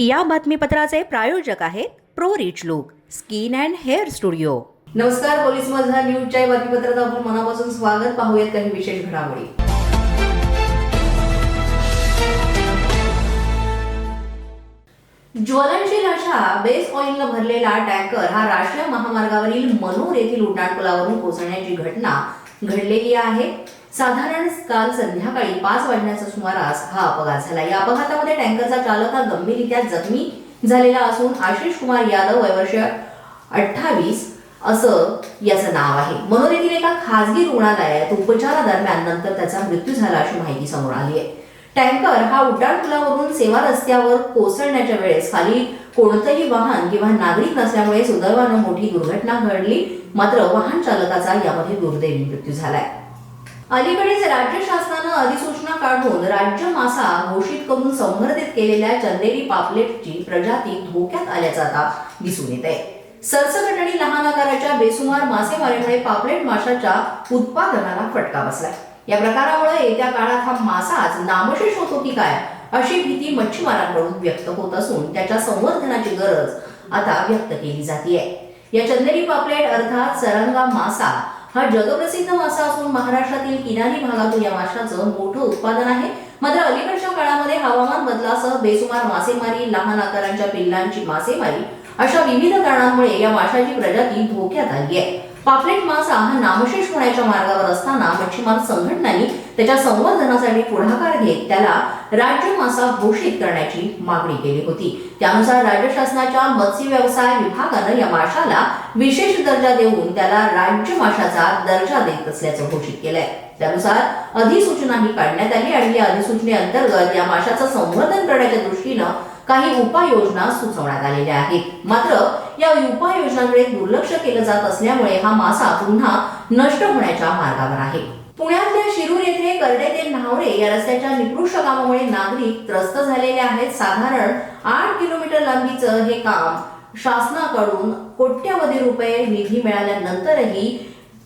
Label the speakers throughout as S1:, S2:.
S1: या बातमीपत्राचे प्रायोजक आहेत pro rich look skin and hair studio.
S2: नमस्कार पोलीस माझा न्यूजच्या बातमीपत्रात आपण मनापासून स्वागत. पाहूयात काही विशेष घडामोडी. ज्वलनशील अशा बेस ऑइलनं भरलेला टँकर हा राष्ट्रीय महामार्गावरील मनोर येथील उड्डाणपुलावरून कोसळण्याची घटना घडलेली आहे. साधारण काल संध्याकाळी पाच वाजण्याच्या सुमारास हा अपघात झाला. या अपघातामध्ये टँकरचा चालक हा गंभीररित्या जखमी झालेला असून आशिष कुमार यादव वयवर्ष अठ्ठावीस असं याचं नाव आहे. मनोर येथील एका खासगी रुग्णालयात उपचारादरम्यान नंतर त्याचा मृत्यू झाला अशी माहिती समोर आली आहे. टँकर हा उड्डाणपुलावरून सेवा रस्त्यावर कोसळण्याच्या वेळेस खाली कोणतंही वाहन किंवा नागरिक नसल्यामुळे सुदैवानं मोठी दुर्घटना घडली मात्र वाहन चालकाचा यामध्ये दुर्दैवी मृत्यू झालाय. अलीकडेच राज्य शासनानं अधिसूचना काढून राज्य मासा घोषित करून संवर्धित केलेल्या चंदेरी पापलेटची प्रजाती धोक्यात आल्याचा आता दिसून येत आहे सरसकट आणि लहान आकाराच्या बेसुमार मासेमारीमुळे पापलेट माशाच्या उत्पादनाला फटका बसलाय. या प्रकारामुळे येत्या काळात हा मासाच नामशेष होतो की काय अशी भीती मच्छीमारांकडून व्यक्त होत असून त्याच्या संवर्धनाची गरज आता व्यक्त केली जाते या चंदेरी पापलेट अर्थात सरंगा मासा हा जगप्रसिद्ध मासा असून महाराष्ट्रातील किनारी भागातून या माशाचं मोठं उत्पादन आहे. मात्र अलीकडच्या काळामध्ये हवामान बदलासह बेसुमार मासेमारी लहान आकारांच्या पिल्लांची मासेमारी अशा विविध कारणांमुळे या माशाची प्रजाती धोक्यात आली आहे. पापलेट मासा हा नामशेष होण्याच्या मार्गावर असताना मच्छीमार संघटनांनी त्याच्या संवर्धनासाठी पुढाकार घेत त्याला राज्य मासा घोषित करण्याची मागणी केली होती. त्यानुसार राज्य शासनाच्या मत्स्य व्यवसाय विभागानं या माशाला विशेष दर्जा देऊन त्याला राज्य माशाचा दर्जा देत असल्याचं घोषित केलंय. त्यानुसार अधिसूचनाही काढण्यात आली आणि या अधिसूचनेअंतर्गत या माशाचं संवर्धन करण्याच्या दृष्टीनं काही उपाययोजना सुचवण्यात आलेल्या आहेत. मात्र या उपाययोजनांकडे दुर्लक्ष केलं जात असल्यामुळे हा मासा पुन्हा नष्ट होण्याच्या मार्गावर आहे. पुण्यातल्या शिरूर येथे करडे ते न्हावरे या रस्त्याच्या निकृष्ट कामामुळे नागरिक त्रस्त झालेले आहेत. साधारण आठ किलोमीटर लांबीचं हे काम शासनाकडून कोट्यवधी रुपये निधी मिळाल्यानंतरही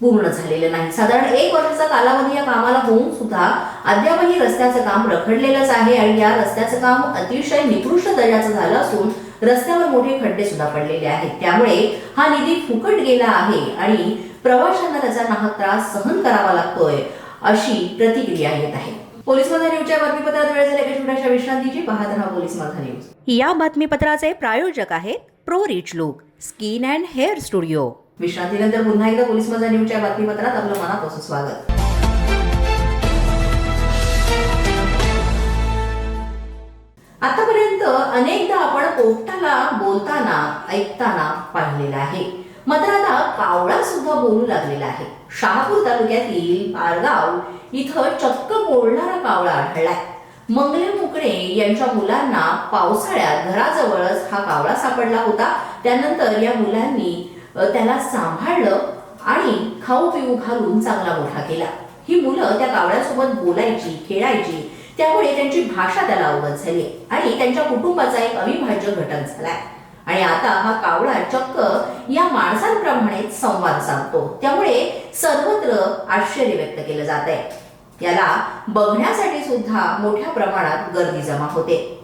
S2: पूर्ण झालेलं नाही. साधारण एक वर्षाचा कालावधी या कामाला होऊन सुद्धा अद्यापही रस्त्याचं काम रखडलेलंच आहे आणि या रस्त्याचं काम अतिशय निकृष्ट दर्जाचं झालं असून रस्त्यावर मोठे खड्डे सुद्धा पडलेले आहेत. त्यामुळे हा निधी फुकट गेला आहे आणि प्रवाशांना त्याचा नाहक त्रास सहन करावा लागतोय अशी प्रतिक्रिया येत आहे. पोलीस माझा न्यूजच्या बातमीपत्रात वेळ झाल्या छोट्याशा विश्रांतीची. पाहत राहा पोलीस माझा न्यूज.
S1: या बातमीपत्राचे प्रायोजक आहेत pro rich look skin and hair studio.
S2: विश्रांतीनंतर पुन्हा एकदा पोलीस मजा न्यूजच्या बातमीपत्रात आपलं मनापासून स्वागत. आतापर्यंत अनेकदा आपण पोपटाला बोलताना ऐकताना पाहिलेला आहे. मात्र आता कावळा सुद्धा बोलू लागलेला आहे. शहापूर तालुक्यातील पारगाव इथं चक्क बोलणारा कावळा आढळलाय. मंगले मुकणे यांच्या मुलांना पावसाळ्यात घराजवळच हा कावळा सापडला होता. त्यानंतर या मुलांनी त्याला सांभाळलं आणि खाऊ पिऊ घालून चांगला मोठा केला. ही मुलं त्या कावळ्यासोबत बोलायची खेळायची त्यामुळे त्यांची भाषा त्याला अवगत झाली आणि त्यांच्या कुटुंबाचा एक अविभाज्य घटक झालाय आणि आता हा कावळा चक्क या माणसांप्रमाणेच संवाद साधतो. त्यामुळे सर्वत्र आश्चर्य व्यक्त केलं जात आहे याला बघण्यासाठी सुद्धा मोठ्या प्रमाणात गर्दी जमा होते.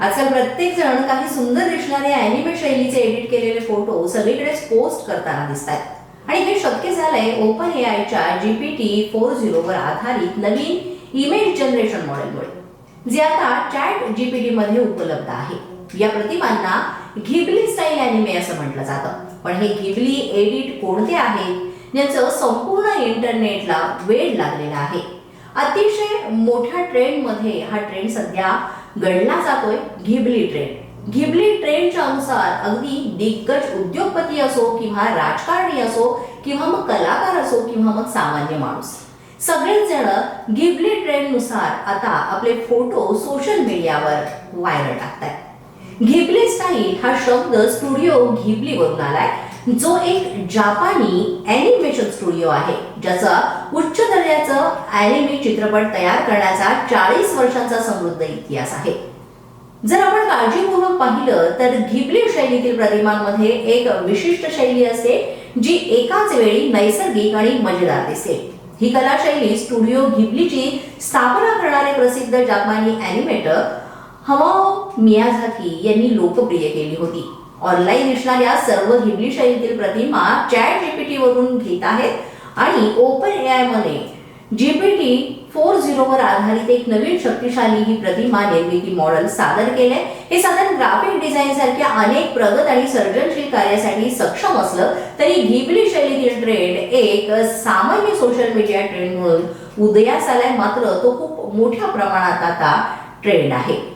S2: आजकाल प्रत्येक जण काही सुंदर दिसणारे अॅनिमे शैलीचे एडिट केलेले फोटो सगळीकडेच पोस्ट करताना दिसतात आणि हे शक्य झालंय ओपन ए आयच्या जीपीटी फोर झिरोवर आधारित नवीन इमेज जनरेशन मॉडेलमुळे जे आता चॅट जीपीटी मध्ये उपलब्ध आहे. या प्रतिमांना घिबली स्टाईल अॅनिमे असं म्हटलं जातं. पण हे घिबली एडिट कोणते आहेत? याचं संपूर्ण इंटरनेटला वेळ लागलेला आहे. अतिशय मोठ्या ट्रेंडमध्ये हा ट्रेंड सध्या गणला जातोय घिबली ट्रेंड घिबली ट्रेंडच्या अनुसार अगदी दिग्गज उद्योगपती असो किंवा राजकारणी असो किंवा मग कलाकार असो किंवा मग सामान्य माणूस. सगळेच जण घिबली ट्रेंडनुसार आता आपले फोटो सोशल मीडियावर व्हायरल टाकतात घिबली स्टाईल हा शब्द स्टुडिओ घिबलीवरून आलाय. जो एक जापानी ॲनिमेशन स्टुडिओ आहे ज्याचा उच्च दर्जाचं ॲनिमे चित्रपट तयार करण्याचा चाळीस वर्षांचा समृद्ध इतिहास आहे. जर आपण काळजीपूर्वक पाहिलं तर घिबली शैलीतील प्रतिमांमध्ये एक विशिष्ट शैली असते जी एकाच वेळी नैसर्गिक आणि मजेदार दिसते. ही कला शैली स्टुडिओ घिबलीची स्थापना करणारे प्रसिद्ध जापानी ॲनिमेटर हवाओ मियाझाकी यांनी लोकप्रिय केली होती. ऑनलाईन दिसणाऱ्या सर्व हिंदी शैलीतील प्रतिमा चॅट जीपीटी वरून घेत आहेत. आणि ओपन एआयमध्ये जीपीटी फोर झिरोवर आधारित एक नवीन शक्तिशाली ही प्रतिमा निर्मिती मॉडेल सादर केले हे साधन ग्राफिक डिझाईन सारख्या अनेक प्रगत आणि सर्जनशील कार्यासाठी सक्षम असलं तरी घिबली शैलीतील ट्रेंड एक सामान्य सोशल मीडिया ट्रेंड म्हणून उदयास आलाय. मात्र तो खूप मोठ्या प्रमाणात आता ट्रेंड आहे.